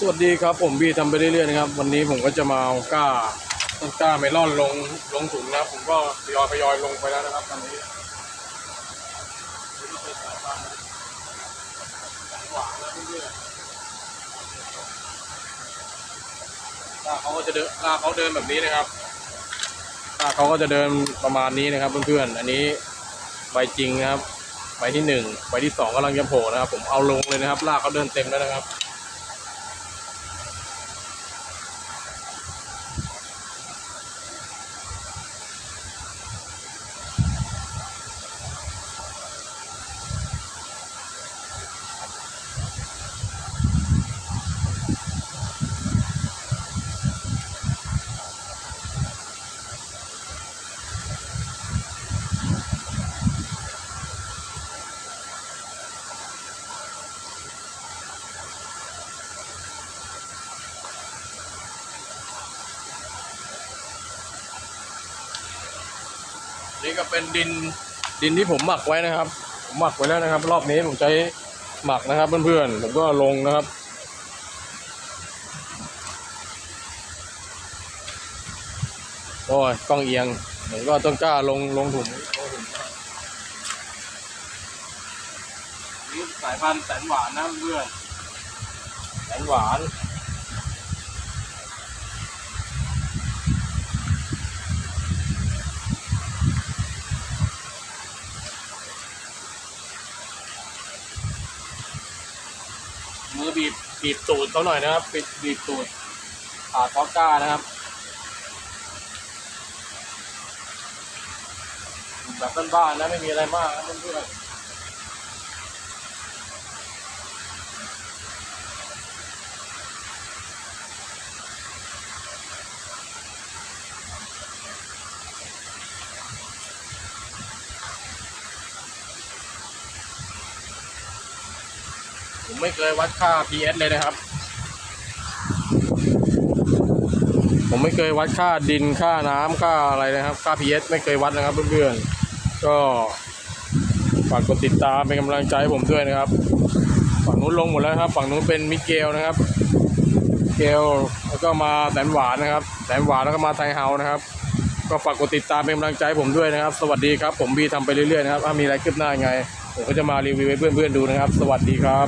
สวัสดีครับผมบีทำไปเรื่อยๆนะครับ วันนี้ผมก็จะมาเอาก้าต้นกล้าเมลอนลงลงถุงนะครับผมก็ทยอยทยอยลงไปแล้วนะครับตอนนี้ก้าเขาก็จะเดินก้าเขาเดินแบบนี้นะครับก้าเขาก็จะเดินประมาณนี้นะครับเพื่อนๆอันนี้ใบจริงนะครับใบที่หนึ่งใบที่สองกำลังจะโผล่นะครับ ผมเอาลงเลยนะครับลากเขาเดินเต็มแล้วนะครับ นี่ก็เป็นดินดินที่ผมหมักไว้นะครับ ผมหมักไว้แล้วนะครับ รอบนี้ผมใช้หมักนะครับ เพื่อนๆผมก็ลงนะครับโอ้ยกล้องเอียงผมก็ต้นกล้าลงลงถุงลงถุงนี่สายพันธุ์แสนหวานนะเพื่อนแสนหวาน มือบีบบีบตูดเขาหน่อยนะครับบีบบีบตูดขาคอก้านะครับแบบบ้านๆนะไม่มีอะไรมากนะเพื่อนๆ ผมไม่เคยวัดค่า PS เลยนะครับ ผมไม่เคยวัดค่าดินค่าน้ำค่าอะไรนะครับ ค่า PS ไม่เคยวัดนะครับเพื่อนๆก็ฝากกดติดตามเป็นกำลังใจให้ผมด้วยนะครับ ฝั่งนู้นลงหมดแล้วครับ ฝั่งนู้นเป็นมิเกลนะครับเกลแล้วก็มาแสนหวานนะครับแสนหวานแล้วก็มาไทยเฮานะครับ ก็ฝากกดติดตามเป็นกำลังใจผมด้วยนะครับ สวัสดีครับ ผมบีทำไปเรื่อยๆนะครับถ้ามีอะไรคืบหน้ายังไงผมก็จะมารีวิวให้เพื่อนๆดูนะครับ สวัสดีครับ